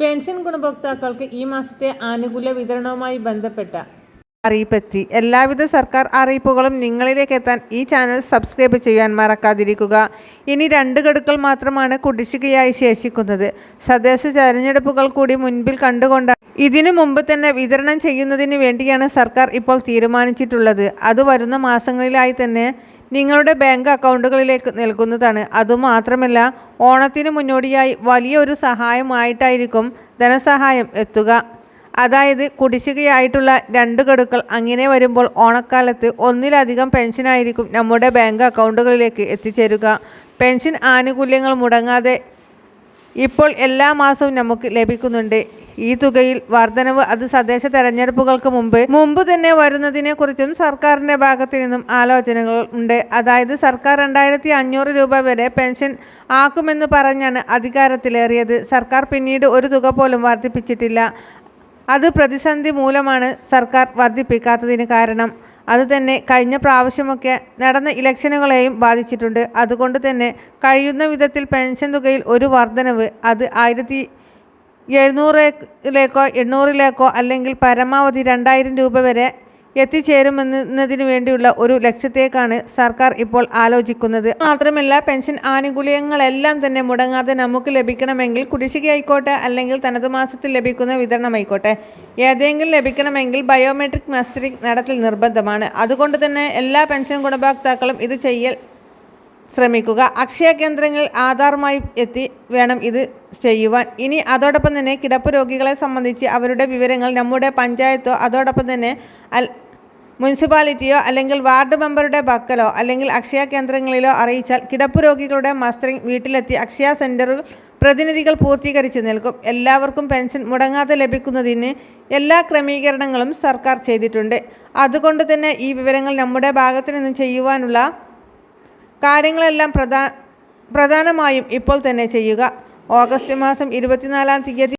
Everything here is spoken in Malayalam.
പെൻഷൻ ഗുണഭോക്താക്കൾക്ക് ഈ മാസത്തെ ആനുകൂല്യ വിതരണവുമായി ബന്ധപ്പെട്ട അറിയിപ്പെത്തി. എല്ലാവിധ സർക്കാർ അറിയിപ്പുകളും നിങ്ങളിലേക്ക് എത്താൻ ഈ ചാനൽ സബ്സ്ക്രൈബ് ചെയ്യാൻ മറക്കാതിരിക്കുക. ഇനി രണ്ട് ഗഡുക്കൾ മാത്രമാണ് കുടിശ്ശികയായി ശേഷിക്കുന്നത്. സദേശ തെരഞ്ഞെടുപ്പുകൾ കൂടി മുൻപിൽ കണ്ടുകൊണ്ട് ഇതിനു മുമ്പ് തന്നെ വിതരണം ചെയ്യുന്നതിന് വേണ്ടിയാണ് സർക്കാർ ഇപ്പോൾ തീരുമാനിച്ചിട്ടുള്ളത്. അത് വരുന്ന മാസങ്ങളിലായി തന്നെ നിങ്ങളുടെ ബാങ്ക് അക്കൗണ്ടുകളിലേക്ക് നൽകുന്നതാണ്. അതുമാത്രമല്ല ഓണത്തിന് മുന്നോടിയായി വലിയൊരു സഹായമായിട്ടായിരിക്കും ധനസഹായം എത്തുക. അതായത് കുടിശ്ശികയായിട്ടുള്ള രണ്ട് ഗഡുക്കൾ അങ്ങനെ വരുമ്പോൾ ഓണക്കാലത്ത് ഒന്നിലധികം പെൻഷനായിരിക്കും നമ്മുടെ ബാങ്ക് അക്കൗണ്ടുകളിലേക്ക് എത്തിച്ചേരുക. പെൻഷൻ ആനുകൂല്യങ്ങൾ മുടങ്ങാതെ ഇപ്പോൾ എല്ലാ മാസവും നമുക്ക് ലഭിക്കുന്നുണ്ട്. ഈ തുകയിൽ വർധനവ് അത് തദ്ദേശ തെരഞ്ഞെടുപ്പുകൾക്ക് മുമ്പ് മുമ്പ് തന്നെ വരുന്നതിനെ കുറിച്ചും സർക്കാരിന്റെ ഭാഗത്തു നിന്നും ആലോചനകൾ ഉണ്ട്. അതായത് സർക്കാർ രണ്ടായിരത്തി അഞ്ഞൂറ് രൂപ വരെ പെൻഷൻ ആക്കുമെന്ന് പറഞ്ഞാണ് അധികാരത്തിലേറിയത്. സർക്കാർ പിന്നീട് ഒരു തുക പോലും വർദ്ധിപ്പിച്ചിട്ടില്ല. അത് പ്രതിസന്ധി മൂലമാണ് സർക്കാർ വർദ്ധിപ്പിക്കാത്തതിന് കാരണം. അത് തന്നെ കഴിഞ്ഞ പ്രാവശ്യമൊക്കെ നടന്ന ഇലക്ഷനുകളെയും ബാധിച്ചിട്ടുണ്ട്. അതുകൊണ്ട് തന്നെ കഴിയുന്ന വിധത്തിൽ പെൻഷൻ തുകയിൽ ഒരു വർധനവ് അത് ആയിരത്തി എഴുന്നൂറിലേക്കോ എണ്ണൂറിലേക്കോ അല്ലെങ്കിൽ പരമാവധി രണ്ടായിരം രൂപ വരെ എത്തിച്ചേരുമെന്നതിന് വേണ്ടിയുള്ള ഒരു ലക്ഷ്യത്തേക്കാണ് സർക്കാർ ഇപ്പോൾ ആലോചിക്കുന്നത്. മാത്രമല്ല പെൻഷൻ ആനുകൂല്യങ്ങളെല്ലാം തന്നെ മുടങ്ങാതെ നമുക്ക് ലഭിക്കണമെങ്കിൽ കുടിശ്ശികയായിക്കോട്ടെ അല്ലെങ്കിൽ തനത് മാസത്തിൽ ലഭിക്കുന്ന വിതരണമായിക്കോട്ടെ ഏതെങ്കിലും ലഭിക്കണമെങ്കിൽ ബയോമെട്രിക് മസ്റ്ററിംഗ് നടത്തൽ നിർബന്ധമാണ്. അതുകൊണ്ട് തന്നെ എല്ലാ പെൻഷൻ ഗുണഭോക്താക്കളും ഇത് ചെയ്യൽ ശ്രമിക്കുക. അക്ഷയ കേന്ദ്രങ്ങളിൽ ആധാറുമായി എത്തി വേണം ഇത് ചെയ്യുവാൻ. ഇനി അതോടൊപ്പം തന്നെ കിടപ്പ് രോഗികളെ സംബന്ധിച്ച് അവരുടെ വിവരങ്ങൾ നമ്മുടെ പഞ്ചായത്തോ അതോടൊപ്പം തന്നെ മുനിസിപ്പാലിറ്റിയോ അല്ലെങ്കിൽ വാർഡ് മെമ്പറുടെ പക്കലോ അല്ലെങ്കിൽ അക്ഷയ കേന്ദ്രങ്ങളിലോ അറിയിച്ചാൽ കിടപ്പ് രോഗികളുടെ മസ്റ്ററിംഗ് വീട്ടിലെത്തി അക്ഷയ സെന്ററുകൾ പ്രതിനിധികൾ പൂർത്തീകരിച്ച് നിൽക്കും. എല്ലാവർക്കും പെൻഷൻ മുടങ്ങാതെ ലഭിക്കുന്നതിന് എല്ലാ ക്രമീകരണങ്ങളും സർക്കാർ ചെയ്തിട്ടുണ്ട്. അതുകൊണ്ട് തന്നെ ഈ വിവരങ്ങൾ നമ്മുടെ ഭാഗത്തു നിന്ന് ചെയ്യുവാനുള്ള കാര്യങ്ങളെല്ലാം പ്രധാ പ്രധാനമായും ഇപ്പോൾ തന്നെ ചെയ്യുക. ഓഗസ്റ്റ് മാസം ഇരുപത്തിനാലാം തീയതി